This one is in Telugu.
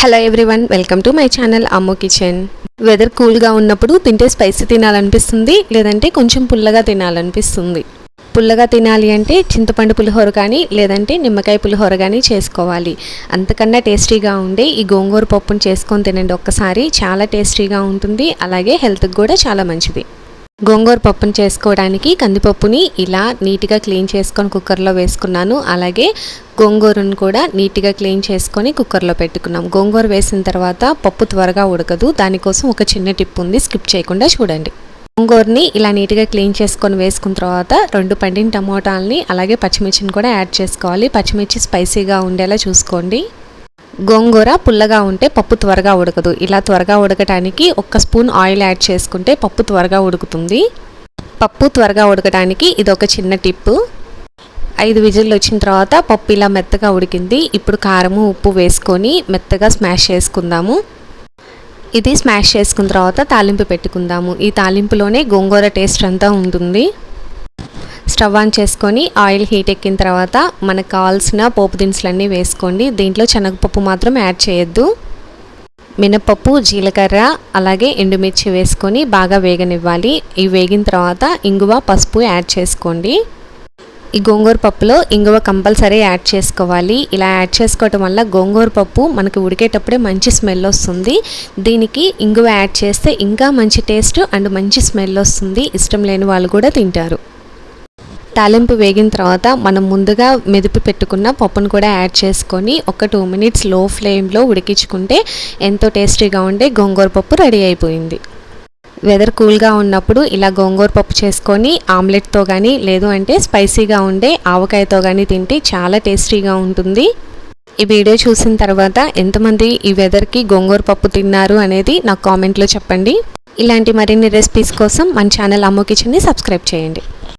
Hello everyone welcome to my channel అమ్మో కిచెన్ వెదర్ కూల్గా ఉన్నప్పుడు తింటే స్పైసీ తినాలనిపిస్తుంది లేదంటే కొంచెం పుల్లగా తినాలనిపిస్తుంది. పుల్లగా తినాలి అంటే చింతపండు పులిహోర కానీ లేదంటే నిమ్మకాయ పులిహోర కానీ చేసుకోవాలి. అంతకన్నా టేస్టీగా ఉండే ఈ గోంగూర పప్పును చేసుకొని తినండి ఒక్కసారి చాలా టేస్టీగా ఉంటుంది అలాగే హెల్త్కి కూడా చాలా మంచిది. గోంగూర పప్పును చేసుకోవడానికి కందిపప్పుని ఇలా నీట్గా క్లీన్ చేసుకొని కుక్కర్లో వేసుకున్నాను. అలాగే గోంగూరను కూడా నీట్గా క్లీన్ చేసుకొని కుక్కర్లో పెట్టుకున్నాం. గోంగూర వేసిన తర్వాత పప్పు త్వరగా ఉడకదు. దానికోసం ఒక చిన్న టిప్ ఉంది. స్కిప్ చేయకుండా చూడండి. గోంగూరని ఇలా నీట్గా క్లీన్ చేసుకొని వేసుకున్న తర్వాత రెండు పండిన టమోటాలని అలాగే పచ్చిమిర్చిని కూడా యాడ్ చేసుకోవాలి. పచ్చిమిర్చి స్పైసీగా ఉండేలా చూసుకోండి. గోంగూర పుల్లగా ఉంటే పప్పు త్వరగా ఉడకదు. ఇలా త్వరగా ఉడకటానికి ఒక్క స్పూన్ ఆయిల్ యాడ్ చేసుకుంటే పప్పు త్వరగా ఉడుకుతుంది. పప్పు త్వరగా ఉడకటానికి ఇది ఒక చిన్న టిప్పు. ఐదు విజిల్లు వచ్చిన తర్వాత పప్పు ఇలా మెత్తగా ఉడికింది. ఇప్పుడు కారము ఉప్పు వేసుకొని మెత్తగా స్మాష్ చేసుకుందాము. ఇది స్మాష్ చేసుకున్న తర్వాత తాలింపు పెట్టుకుందాము. ఈ తాలింపులోనే గోంగూర టేస్ట్ అంతా ఉంటుంది. స్టవ్ ఆన్ చేసుకొని ఆయిల్ హీట్ ఎక్కిన తర్వాత మనకు కావాల్సిన పోపు దినుసులన్నీ వేసుకోండి. దీంట్లో శనగపప్పు మాత్రం యాడ్ చేయొద్దు. మినపప్పు జీలకర్ర అలాగే ఎండుమిర్చి వేసుకొని బాగా వేగనివ్వాలి. ఇవి వేగిన తర్వాత ఇంగువ పసుపు యాడ్ చేసుకోండి. ఈ గోంగూర పప్పులో ఇంగువ కంపల్సరీ యాడ్ చేసుకోవాలి. ఇలా యాడ్ చేసుకోవటం వల్ల గోంగూర పప్పు మనకి ఉడికేటప్పుడే మంచి స్మెల్ వస్తుంది. దీనికి ఇంగువ యాడ్ చేస్తే ఇంకా మంచి టేస్ట్ అండ్ మంచి స్మెల్ వస్తుంది. ఇష్టం లేని వాళ్ళు కూడా తింటారు. తాలింపు వేగిన తర్వాత మనం ముందుగా మెదిపి పెట్టుకున్న పప్పును కూడా యాడ్ చేసుకొని ఒక టూ మినిట్స్లో ఫ్లేమ్లో ఉడికించుకుంటే ఎంతో టేస్టీగా ఉండే గోంగూర పప్పు రెడీ అయిపోయింది. వెదర్ కూల్గా ఉన్నప్పుడు ఇలా గోంగూర పప్పు చేసుకొని ఆమ్లెట్తో కానీ లేదు అంటే స్పైసీగా ఉండే ఆవకాయతో కానీ తింటే చాలా టేస్టీగా ఉంటుంది. ఈ వీడియో చూసిన తర్వాత ఎంతమంది ఈ వెదర్కి గోంగూర పప్పు తిన్నారు అనేది నాకు కామెంట్లో చెప్పండి. ఇలాంటి మరిన్ని రెసిపీస్ కోసం మన ఛానల్ అమ్మో కిచెన్ని సబ్స్క్రైబ్ చేయండి.